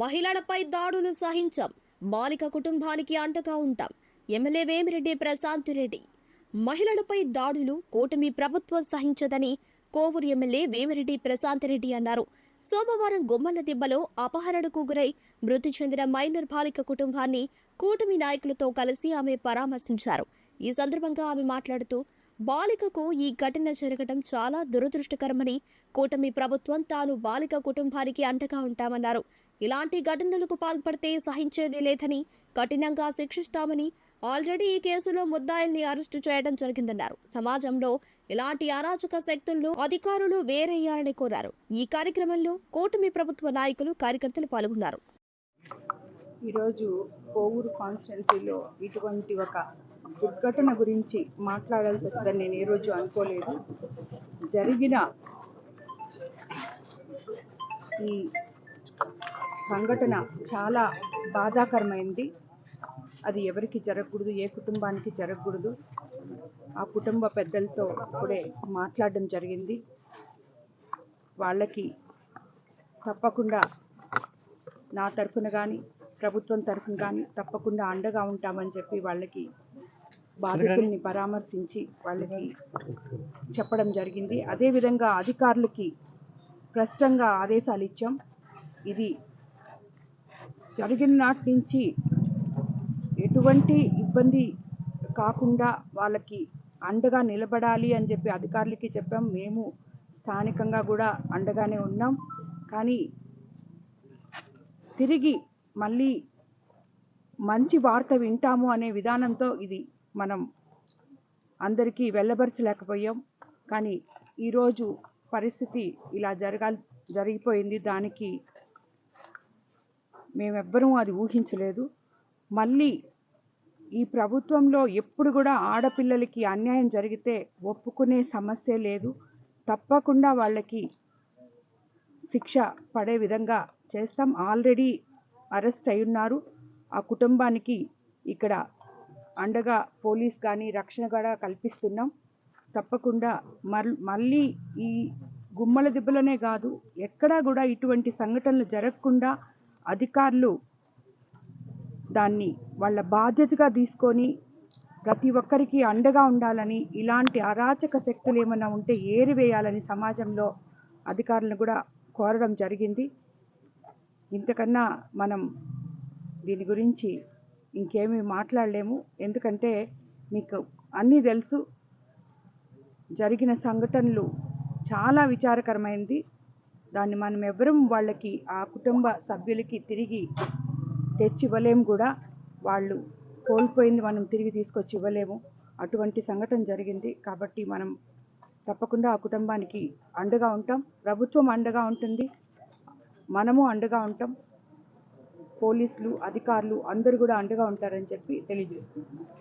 మహిళలపై దాడులు సహించాం. బాలిక కుటుంబానికి అంటగా ఉంటాం. ఎమ్మెల్యే వేమిరెడ్డి ప్రశాంత్ రెడ్డి. మహిళలపై దాడులు కూటమి ప్రభుత్వం సహించదని కోవూరు ఎమ్మెల్యే వేమిరెడ్డి ప్రశాంత్ రెడ్డి అన్నారు. సోమవారం గుమ్మల దిబ్బలో అపహరణకు గురై మృతి చెందిన మైనర్ బాలిక కుటుంబాన్ని కూటమి నాయకులతో కలిసి ఆమె పరామర్శించారు. ఈ సందర్భంగా ఆమె మాట్లాడుతూ బాలికకు ఈ ఘటన జరగడం చాలా దురదృష్టకరమని కూటమి ప్రభుత్వం తాను బాలిక కుటుంబానికి అంటగా ఉంటామన్నారు. ఇలాంటి ఘటనలకు పాల్పడితే సహించేది లేదని కఠినంగా శిక్షిస్తామని ఆల్రెడీ ఈ కేసులో ముద్దాయిల్ని అరెస్టు చేయడం జరిగిందన్నారు. సమాజంలో ఇలాంటి అరాచక శక్తులను అధికారులు వేరేయాలని కోరారు. ఈ కార్యక్రమంలో కూటమి ప్రభుత్వ నాయకులు కార్యకర్తలు పాల్గొన్నారు. ఈరోజు కోవూరు కాన్స్టిట్యున్సీలో ఇటువంటి ఒక దుర్ఘటన గురించి మాట్లాడాల్సి వస్తుందని నేను ఈరోజు అనుకోలేదు. జరిగిన ఈ సంఘటన చాలా బాధాకరమైంది. అది ఎవరికి జరగకూడదు ఏ కుటుంబానికి జరగకూడదు. ఆ కుటుంబ పెద్దలతో ఇప్పుడే మాట్లాడడం జరిగింది. వాళ్ళకి తప్పకుండా నా తరఫున కానీ ప్రభుత్వం తరఫున కానీ తప్పకుండా అండగా ఉంటామని చెప్పి వాళ్ళకి బాధితుల్ని పరామర్శించి వాళ్ళకి చెప్పడం జరిగింది. అదేవిధంగా అధికారులకి స్పష్టంగా ఆదేశాలు ఇచ్చాం. ఇది జరిగిన నాటి నుంచి ఎటువంటి ఇబ్బంది కాకుండా వాళ్ళకి అండగా నిలబడాలి అని చెప్పి అధికారులకి చెప్పాం. మేము స్థానికంగా కూడా అండగానే ఉన్నాం. కానీ తిరిగి మళ్ళీ మంచి వార్త వింటాము అనే విధానంతో ఇది మనం అందరికీ వెళ్ళబరచలేకపోయాం కానీ ఈరోజు పరిస్థితి ఇలా జరగాలి జరిగిపోయింది. దానికి మేమెవ్వరూ అది ఊహించలేదు. మళ్ళీ ఈ ప్రభుత్వంలో ఎప్పుడు కూడా ఆడపిల్లలకి అన్యాయం జరిగితే ఒప్పుకునే సమస్య లేదు. తప్పకుండా వాళ్ళకి శిక్ష పడే విధంగా చేస్తాం. ఆల్రెడీ అరెస్ట్ అయి ఉన్నారు ఆ కుటుంబానికి ఇక్కడ అండగా పోలీస్ కానీ రక్షణ కూడా కల్పిస్తున్నాం. తప్పకుండా మళ్ళీ ఈ గుమ్మల దిబ్బలనే కాదు ఎక్కడా కూడా ఇటువంటి సంఘటనలు జరగకుండా అధికారులు దాన్ని వాళ్ళ బాధ్యతగా తీసుకొని ప్రతి ఒక్కరికి అండగా ఉండాలని ఇలాంటి అరాచక శక్తులు ఏమైనా ఉంటే ఏరివేయాలని సమాజంలో అధికారులను కూడా కోరడం జరిగింది. ఇంతకన్నా మనం దీని గురించి ఇంకేమీ మాట్లాడలేము. ఎందుకంటే మీకు అన్నీ తెలుసు. జరిగిన సంఘటనలు చాలా విచారకరమైంది. దాన్ని మనం ఎవరం వాళ్ళకి ఆ కుటుంబ సభ్యులకి తిరిగి తెచ్చి ఇవ్వలేము కూడా. వాళ్ళు కోల్పోయింది మనం తిరిగి తీసుకొచ్చి ఇవ్వలేము అటువంటి సంఘటన జరిగింది. కాబట్టి మనం తప్పకుండా ఆ కుటుంబానికి అండగా ఉంటాం. ప్రభుత్వం అండగా ఉంటుంది. మనము అండగా ఉంటాం. పోలీసులు అధికారులు అందరూ కూడా అండగా ఉంటారని చెప్పి తెలియజేసుకుంటున్నాను